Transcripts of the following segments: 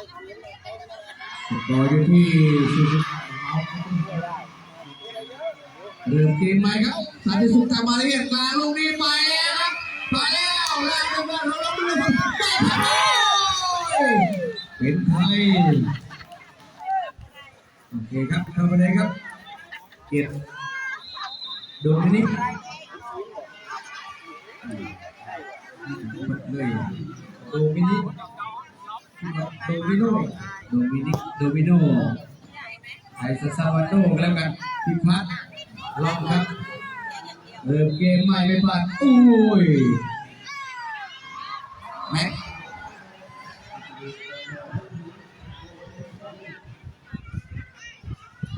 ต่ออยู่ที่สุดเริ่มเกมใหม่ครับสันติสุขตามมาเรียกลาลูกนี้ไปแล้วครับไปแล้วแล้วจังหวะของเราดูครับได้ครับเป็นไทยโอเคครับเข้าไปเลยครับ เก็บโดนนิดเลยโดมินิด โดมิโนโดมินิโดมิโนไทยซาซาวาโนก็แล้วกันพิพัฒน์ลองครับเริ่มเกมใหม่ไม่พลาดโอ้ยแม็ก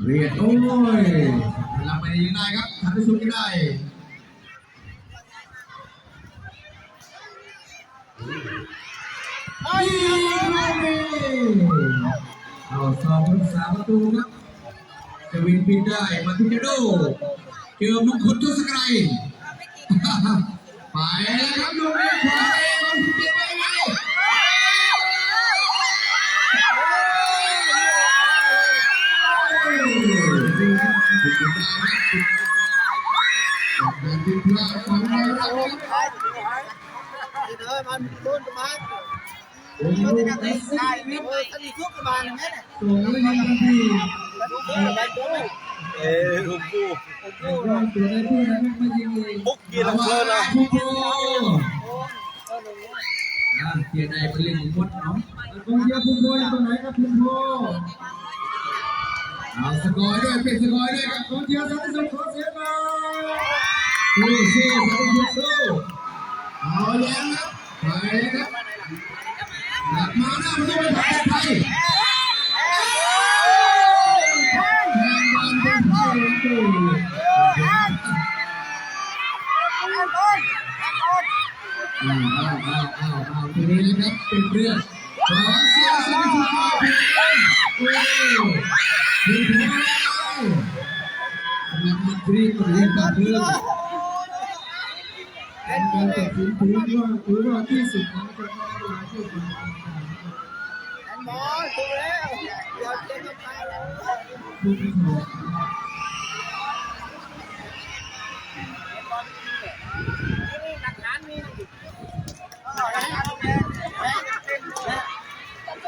เรียดโอ้ยรับไปยังได้ครับทำได้สุดยังได้ไอ้ เอาสองรักษาประตูครับจะวินปิดได้มาทิกาโดเจอมงคลทุสกรัยไปแล้วครับลูกนี้ขวาเองมันปิดไปไงการพิพากของเราครับเออมันต้น ประมาณโอ้โหมันจะได้ได้สิได้ไม่เออถ้ามีทุกประมาณนั้นเนี่ยส่งไม่ทันทีมันทุกประมาณด้วยเอ้ยลุงปูแต่ว่าตัวได้พูดนไม่ยิงเลยปุ๊กกินแล้วเลินอะโอ้โหอ่าเกียร์ใดเป็นเรื่องของมดเนาะกองเชียร์พุ่มโพอยู่ตรงไหนครับพุ่มโพเอาสกอร์ด้วยเป็นสกอร์ด้วยครับกองเชียร์สันติสุขขอเสียงหน่อยสู้สู้สันติสุขสู้เอาแล้วครับไปเลยครับ มาหน้าประตูเป็นประเทศไทยแข่งบอลเป็นประตูอ้าวอ้าวอ้าวอ้าวอ้าวทีนี้นะครับเป็นเรื่องขอเสียงสันติสุขขอเพลงโอ้ถึงถึงแล้วสำหรับนักเรียนก็เรียนแบบเดิมเป็นการตัดสินถือว่าถือว่าที่สุดของการพัฒนาที่ดีอันหมอถูกแล้วเดี๋ยวเจ๊จะพาเราผู้ที่ถูกหลักฐานมี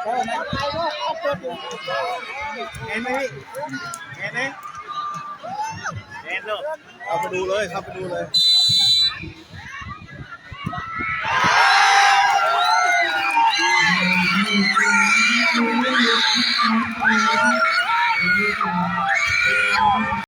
เออนะไปก็เอาเห็นไหมเห็นไหมเห็นเลยเอาไปดูเลยครับไปดูเลย you